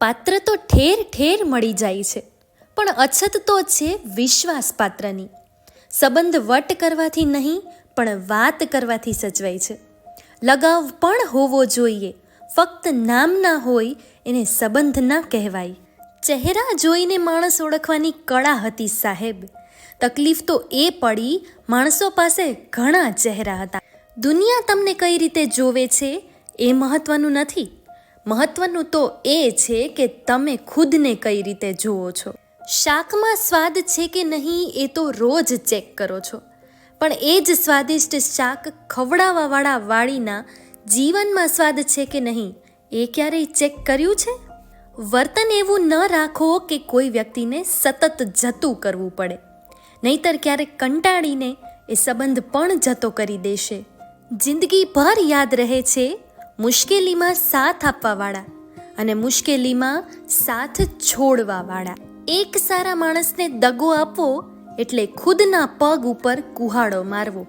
પાત્ર તો ઠેર ઠેર મળી જાય છે, પણ અછત તો છે વિશ્વાસ પાત્રની. સંબંધ વટ કરવાથી નહીં, પણ વાત કરવાથી સચવાય છે. લગાવ પણ હોવો જોઈએ, ફક્ત નામ ના હોય એને સંબંધ ના કહેવાય. ચહેરા જોઈને માણસ ઓળખવાની કળા હતી સાહેબ. તકલીફ તો એ પડી, માણસો પાસે ઘણા ચહેરા હતા. દુનિયા તમને કઈ રીતે જોવે છે એ મહત્વનું નથી. મહત્વનું તો એ છે કે તમે ખુદને કઈ રીતે જુઓ છો. શાકમાં સ્વાદ છે કે નહીં એ તો રોજ ચેક કરો છો. પણ એ જ સ્વાદિષ્ટ શાક ખવડાવવાવાળા વાળીના જીવનમાં સ્વાદ છે કે નહીં એ ક્યારેય ચેક કર્યું છે? વર્તન એવું ન રાખો કે કોઈ વ્યક્તિને સતત જતું કરવું પડે. નહીતર ક્યારેક કંટાળીને એ સંબંધ પણ જતો કરી દેશે. જિંદગીભર યાદ રહે છે મુશ્કેલીમાં સાથ આપવાવાળા અને મુશ્કેલીમાં સાથ છોડવાવાળા. એક સારા માણસને દગો આપવો એટલે ખુદના પગ ઉપર કુહાડો મારવો.